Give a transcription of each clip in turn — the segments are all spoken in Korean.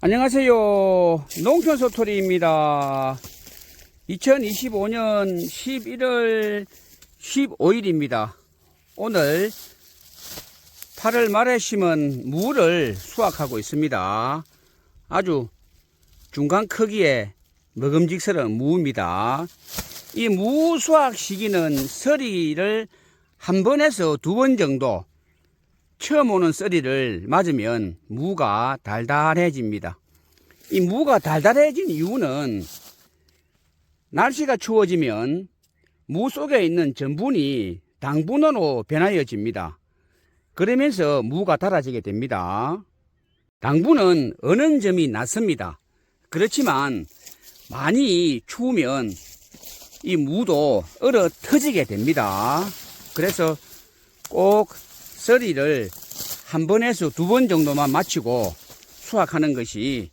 안녕하세요. 농촌 소토리입니다. 2025년 11월 15일입니다. 오늘 8월 말에 심은 무를 수확하고 있습니다. 아주 중간 크기의 먹음직스러운 무입니다. 이 무 수확 시기는 서리를 한 번에서 두 번 정도 처음 오는 썰이를 맞으면 무가 달달해집니다. 이 무가 달달해진 이유는 날씨가 추워지면 무 속에 있는 전분이 당분으로 변하여집니다. 그러면서 무가 달아지게 됩니다. 당분은 어는 점이 낮습니다. 그렇지만 많이 추우면 이 무도 얼어 터지게 됩니다. 그래서 꼭 썰이를 한 번에서 두 번 정도만 마치고 수확하는 것이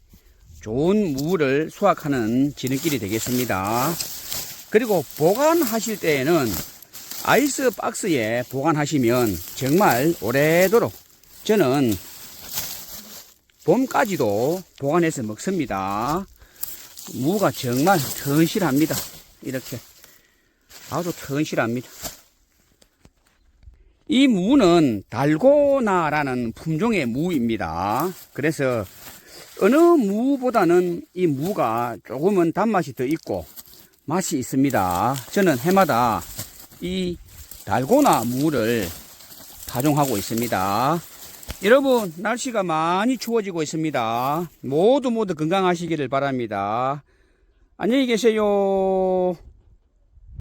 좋은 무를 수확하는 지름길이 되겠습니다. 그리고 보관하실 때에는 아이스 박스에 보관하시면 정말 오래도록 저는 봄까지도 보관해서 먹습니다. 무가 정말 튼실합니다. 이렇게 아주 튼실합니다. 이 무는 달고나라는 품종의 무입니다. 그래서 어느 무보다는 이 무가 조금은 단맛이 더 있고 맛이 있습니다. 저는 해마다 이 달고나 무를 파종하고 있습니다. 여러분 날씨가 많이 추워지고 있습니다. 모두 모두 건강하시기를 바랍니다. 안녕히 계세요.